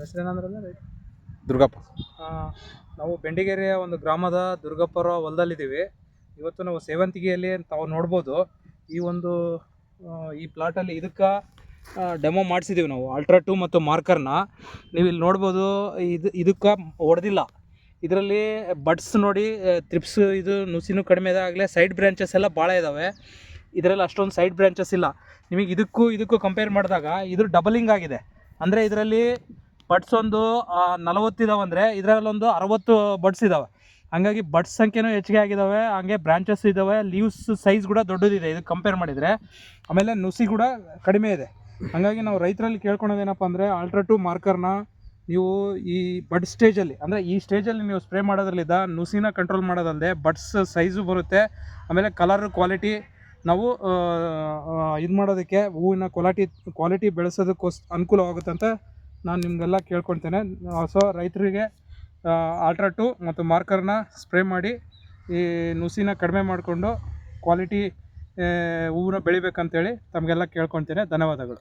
ಹೆಸರೇನಂದ್ರೆ ದುರ್ಗಪ್ಪ. ನಾವು ಬೆಂಡಿಗೆರೆಯ ಒಂದು ಗ್ರಾಮದ ದುರ್ಗಪ್ಪರ ಹೊಲದಲ್ಲಿದ್ದೀವಿ. ಇವತ್ತು ನಾವು ಸೇವಂತಿಗೆಯಲ್ಲಿ ತಾವು ನೋಡ್ಬೋದು. ಈ ಒಂದು ಈ ಪ್ಲಾಟಲ್ಲಿ ಇದಕ್ಕೆ ಡೆಮೋ ಮಾಡಿಸಿದ್ದೀವಿ ನಾವು. ಅಲ್ಟ್ರಾ ಟೂ ಮತ್ತು ಮಾರ್ಕರ್ನ ನೀವು ಇಲ್ಲಿ ನೋಡ್ಬೋದು ಇದು ಇದಕ್ಕೆ ಹೊಡೆದಿಲ್ಲ ಇದರಲ್ಲಿ ಬಡ್ಸ್ ನೋಡಿ ತ್ರಿಪ್ಸ್ ಇದು ನುಸಿನೂ ಕಡಿಮೆ ಇದಾಗಲೇ ಸೈಡ್ ಬ್ರ್ಯಾಂಚಸ್ ಎಲ್ಲ ಭಾಳ ಇದ್ದಾವೆ ಇದರಲ್ಲಿ ಅಷ್ಟೊಂದು ಸೈಡ್ ಬ್ರ್ಯಾಂಚಸ್ ಇಲ್ಲ. ನಿಮಗೆ ಇದಕ್ಕೂ ಇದಕ್ಕೂ ಕಂಪೇರ್ ಮಾಡಿದಾಗ ಇದು ಡಬಲಿಂಗ್ ಆಗಿದೆ. ಅಂದರೆ ಇದರಲ್ಲಿ ಬಡ್ಸ್ ಒಂದು ನಲವತ್ತಿದಾವೆ ಅಂದರೆ ಇದರಲ್ಲೊಂದು ಅರವತ್ತು ಬಡ್ಸ್ ಇದ್ದಾವೆ ಹಾಗಾಗಿ ಬಡ್ಸ್ ಸಂಖ್ಯೆನೂ ಹೆಚ್ಚಿಗೆ ಆಗಿದ್ದಾವೆ ಹಾಗೆ ಬ್ರಾಂಚಸ್ ಇದ್ದಾವೆ ಲೀವ್ಸ್ ಸೈಜ್ ಕೂಡ ದೊಡ್ಡದಿದೆ. ಇದು ಕಂಪೇರ್ ಮಾಡಿದರೆ. ಆಮೇಲೆ ನುಸಿ ಕೂಡ ಕಡಿಮೆ ಇದೆ. ಹಾಗಾಗಿ ನಾವು ರೈತರಲ್ಲಿ ಕೇಳ್ಕೊಳೋದೇನಪ್ಪ ಅಂದರೆ ಆಲ್ಟ್ರಾ ಟು ಮಾರ್ಕರ್ನ ನೀವು ಈ ಬಡ್ ಸ್ಟೇಜಲ್ಲಿ ಅಂದರೆ ಈ ಸ್ಟೇಜಲ್ಲಿ ನೀವು ಸ್ಪ್ರೇ ಮಾಡೋದ್ರಲ್ಲಿದ್ದ ನುಸಿನ ಕಂಟ್ರೋಲ್ ಮಾಡೋದಲ್ಲದೆ ಬಡ್ಸ್ ಸೈಜು ಬರುತ್ತೆ. ಆಮೇಲೆ ಕಲರ್ ಕ್ವಾಲಿಟಿ ನಾವು ಇದು ಮಾಡೋದಕ್ಕೆ ಹೂವಿನ ಕ್ವಾಲಿಟಿ ಕ್ವಾಲಿಟಿ ಬೆಳೆಸೋದಕ್ಕೋಸ್ ಅನುಕೂಲವಾಗುತ್ತಂತ ನಾನು ನಿಮಗೆಲ್ಲ ಕೇಳ್ಕೊಳ್ತೇನೆ. ಸೊ ರೈತರಿಗೆ ಆಲ್ಟ್ರಾ ಟು ಮತ್ತು ಮಾರ್ಕರ್ನ ಸ್ಪ್ರೇ ಮಾಡಿ, ಈ ನುಸಿನ ಕಡಿಮೆ ಮಾಡಿಕೊಂಡು ಕ್ವಾಲಿಟಿ ಹೂವನ್ನ ಬೆಳಿಬೇಕಂತೇಳಿ ತಮಗೆಲ್ಲ ಕೇಳ್ಕೊಳ್ತೇನೆ. ಧನ್ಯವಾದಗಳು.